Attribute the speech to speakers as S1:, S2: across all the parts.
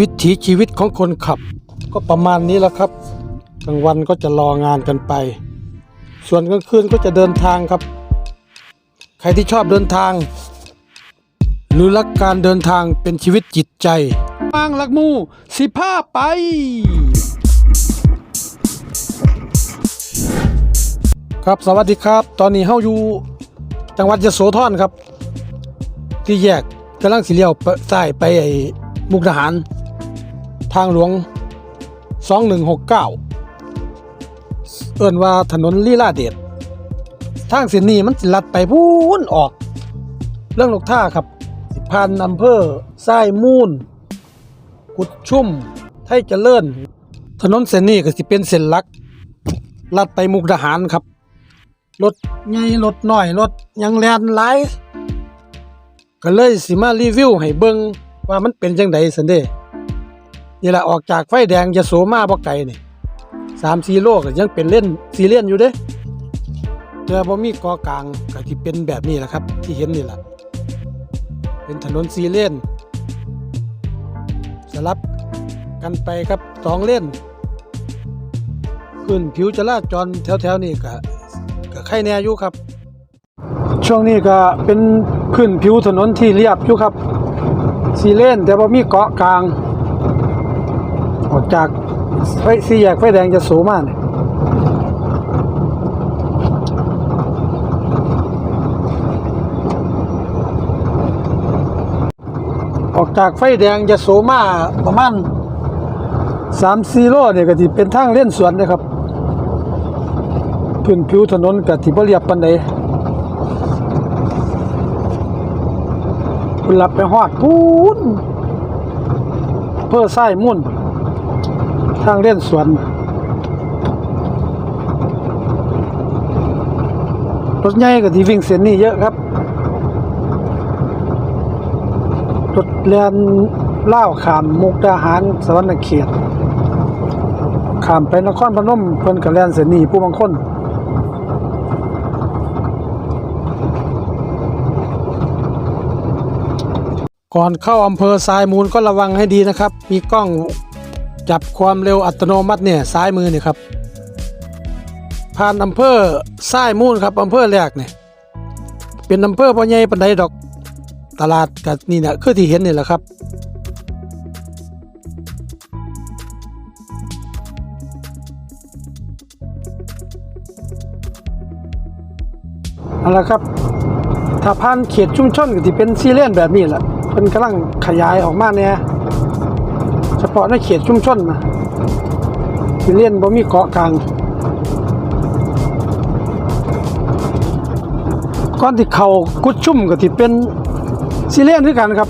S1: วิถีชีวิตของคนขับ ก็ประมาณนี้แหละครับกลางวันก็จะรองานกันไป ส่วนกลางคืนก็จะเดินทางครับ ใครที่ชอบเดินทาง หรือรักการเดินทางเป็นชีวิตจิตใจบางลักมูสิผ้าไป ครับสวัสดีครับ ตอนนี้เฮาอยู่จังหวัดยโสธรครับ ที่แยกกำลังสิเลี้ยวไปซ้ไปไอ้มุกดาหาร ทางหลวง 2169 เอิ้นว่าถนนลีลาเดชทางเส้นนี้มันสิลัดไปพูนออก เรื่องลูกท่าครับสิผ่านอำเภอทรายมูลกุดชุ่ม ไทยเจริญ ถนนเส้นนี้ก็สิเป็นเส้นหลัก ลัดไปมุกดาหารครับ รถใหญ่รถน้อยรถยังแลนหลายก็เลยสิมารีวิวให้เบิ่งว่ามันเป็นจังไดซันเด้ นี่ละออกจากไฟแดงจะโสมาบ่ไกลนี่3-4โลก็ยังเป็นเล่นซีเลียนอยู่เด้แต่บ่มีเกอกลางก็สิเป็นแบบนี้แหละครับ ที่เห็นนี่แหละเป็นถนนซีเลนสลับกันไปครับสองเลนพื้นผิวจราจรแถวๆนี้ก็ก็ใครแน่อยู่ครับ ช่วงนี้ก็เป็นพื้นผิวถนนที่เรียบอยู่ครับซีเลนแต่ว่ามีเกาะกลาง ออกจากไฟสี่แยกไฟแดงจะสูงมากเนี่ยออกจากไฟแดงจะโสมาประมาณสามสี่โลเนี่ยก็ที่เป็นทางเล่นสวนนะครับพื้นผิวถนนก็ที่บรียบปานใดคุณรับไปฮอดพูนเพื่อไส้มุ่น ทางเล่นสวน รถใหญ่ก็ที่วิ่งเส้นนี้เยอะครับ รถแลนเล่าขามมุกดาหารสวรรณเขตขามไปนครพนมเพิ่นก็แลนเส้นนี้ผู้บางคนก่อนเข้าอำเภอทรายมูลก็ระวังให้ดีนะครับ มีกล้อง จับความเร็วอัตโนมัติเนี่ยซ้ายมือเนี่ยครับ ผ่านอำเภอทรายมูลครับอำเภอแรกเนี่ยเป็นอำเภอพ่อใหญ่ปันไดดอกตลาดกับนี่เนี่ยคือที่เห็นนี่แหละครับ เอาละครับ ถ้าผ่านเขตชุมชนก็ที่เป็นซีเรียนแบบนี้แหละเพิ่นกำลังขยายออกมาเนี่ย พาะในเขตชุมชนนะซีเรียนบ่มีเกาะกลางก่อนที่เขากุดชุ่มก็ที่เป็นซีเรียนด้วยกันครับ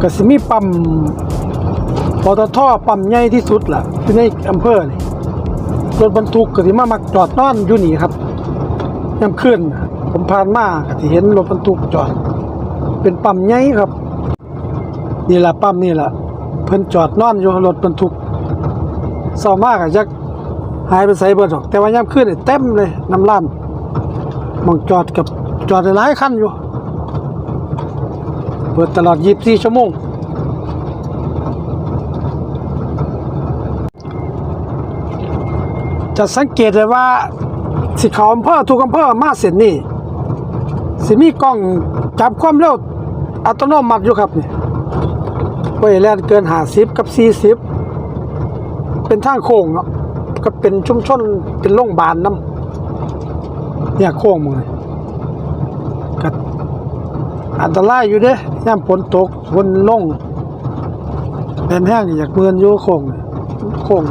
S1: ก็สิมีปั๊มปตทปั๊มใหญ่ที่สุดล่ะอยู่ในอำเภอนี่รถบรรทุกก็สิมามักจอดนอนอยู่นี่ครับยามขึ้นน่ะผมผ่านมาก็ที่เห็นรถบรรทุกจอด เป็นปั๊มใหญ่ครับ นี่แหละปั๊มนี่แหละเพิ่นจอดนอนอยู่รถบรรทุกเศร้ามากอะจักหายไปใส่เบิดดอกแต่ว่ายามขึ้นเต็มเลยน้ำล้านมองจอดกับจอดหลายคันอยู่ เปิดตลอด 24 ชั่วโมง จะสังเกตได้ว่า สิเขาอำเภอทุกอำเภอมาเสร็จนี่ สิมีกล้องจับความเร็วอัตโนมัติอยู่ครับนี่ ไว้แลนเกิน50กับ40เป็นทางโค้งเนาะก็เป็นชุมชนเป็นโรงบาลนํเนี่ยโค้งหมดเลยก็อันตรายอยู่เด้ยามฝนตกฝนลงแม่นแห้งอยากเมือนอยู่โค้งโค้ง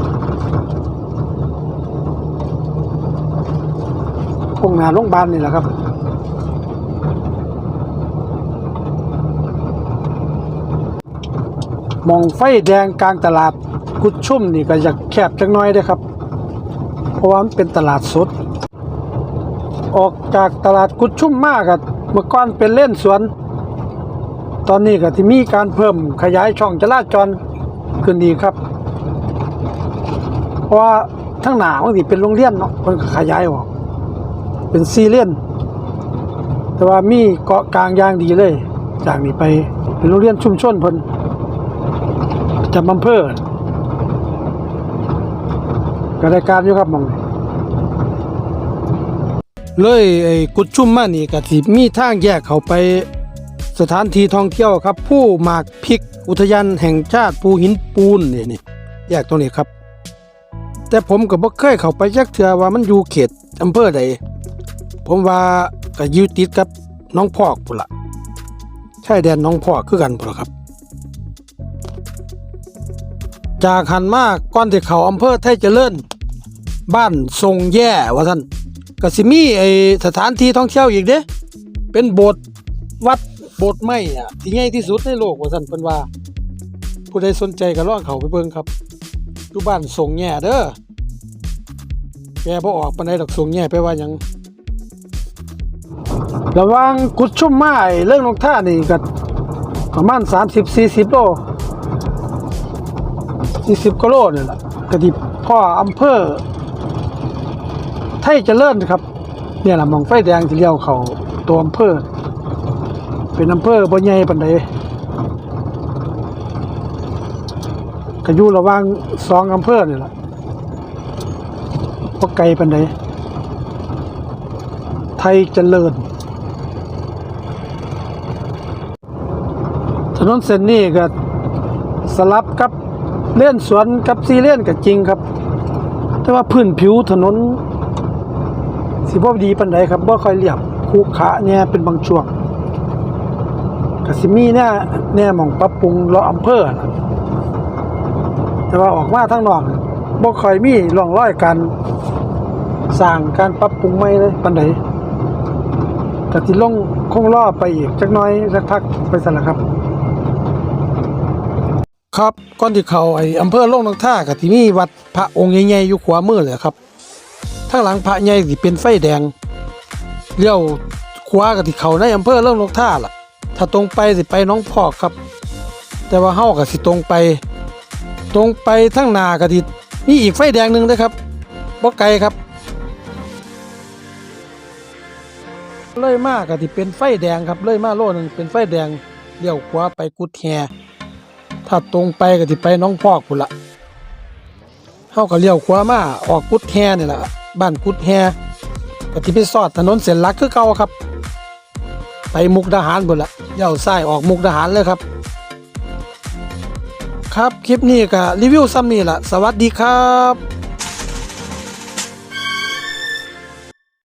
S1: โค้งหนาโรงบาลนี่แหละครับ มองไฟแดงกลางตลาดกุดชุ่มนี่ก็อยากแคบจักหน้อยเด้ครับ เพราะว่ามันเป็นตลาดสด ออกจากตลาดกุดชุ่มมากอะเมื่อก่อนเป็นเล่นสวน ตอนนี้ก็ที่มีการเพิ่มขยายช่องจราจรขึ้นอีครับ เพราะว่าทั้งหนาบางทีเป็นโรงเรียนเนาะมันขยายออก เป็นซีเรียนแต่ว่ามีเกาะกลางยางดีเลย จากนี้ไปเป็นโรงเรียนชุมชนเพิ่น จำอำเภอก็ได้การอยู่ครับมองเลยไอ้กุดชุ่มมานี่ก็สิมีทางแยกเขาไปสถานที่ท่องเที่ยวครับ ผู้หมากพริกอุทยานแห่งชาติภูหินปูนนี่นี่แยกตรงนี้ครับ แต่ผมก็บ่เคยเข้าไปจักเทื่อว่ามันอยู่เขตอำเภอใดผมว่าก็อยู่ติดกับน้องพอกพุ่นละใชายแดนน้องพอกคือกันพุ่นละครับ จากหันมาก่อนที่เขาอำเภอไทยเจริญบ้านทรงแย่ว่าท่านกสิมีไอสถานที่ท่องเที่ยวอีกเด้เป็นโบสถ์วัดโบสถ์ไม้อะที่ใหญ่ที่สุดในโลกว่าท่านเพิ่นว่า ผู้ใดสนใจก็ลองเขาไปเบิ่งครับอยู่บ้านทรงแย่เด้อแกบ่ออกปานใดดอกทรงแย่ไปว่าหยังระว่างกุดชุ่มไม้เรื่องนกท่านี่ก็ประมาณ 30-40 โล สี่สิบกิโลนี่แหละกระดิบพ่ออำเภอ ไทยเจริญครับ เนี่ยแหละมองไฟแดงที่เลี้ยวเขาตัวอำเภอ เป็นอำเภอบ่ใหญ่ปานใดก็อยู่ระหว่างสองอำเภอนี่แหละบ่ไกลปานใดไทยเจริญถนนเส้นนี้ก็สลับกับ เล่นสวนกับซีเล่นก็จริงครับ แต่ว่าพื้นผิวถนนสิบ่ดีปานใดครับบ่ค่อยเรียบคูขระเนี่ยเป็นบางช่วงก็สิมีเนี่ยแน่หม่องปรับปรุงเละอำเภอแต่ว่าออกมาทางนอกบ่ค่อยมีร่องรอยการสร้างการปรับปรุงใหม่เลยปานใดก็สิลงคงรอไปอีกจักน้อยสักพักไปซั่นละครับ ครับก่อนที่เขาไอ้อำเภอโลกนองท่าก็ที่มีวัดพระองค์ใหญ่ๆอยู่ขวามือเลยครับทางหลังพระใหญ่สิเป็นไฟแดงเลี้ยวขวาก็ที่เขาในอำเภอโลกนองท่าล่ะ ถ้าตรงไปสิไปน้องพอกครับ แต่ว่าเฮาก็สิตรงไป ตรงไปทางนาก็ที่มีอีกไฟแดงหนึ่งเด้อครับบ่ไกลครับ เลยมาก็ที่เป็นไฟแดงครับเลยมาโลนึงเป็นไฟแดงเลี้ยวขวาไปกุดแฮ ถ้าตรงไปก็สิไปน้องพอกพุ่นละเฮาก็เลี้ยวขวามาออกกุดแฮนี่ล่ะบ้านกุดแฮก็สิไปซอดถนนเส้นหลักคือเก่าครับ ไปมุกดาหารพุ่นละเลี้ยวซ้ายออกมุกดาหารเลยครับ ครับคลิปนี้ก็รีวิวซ้ำนี่ล่ะ สวัสดีครับ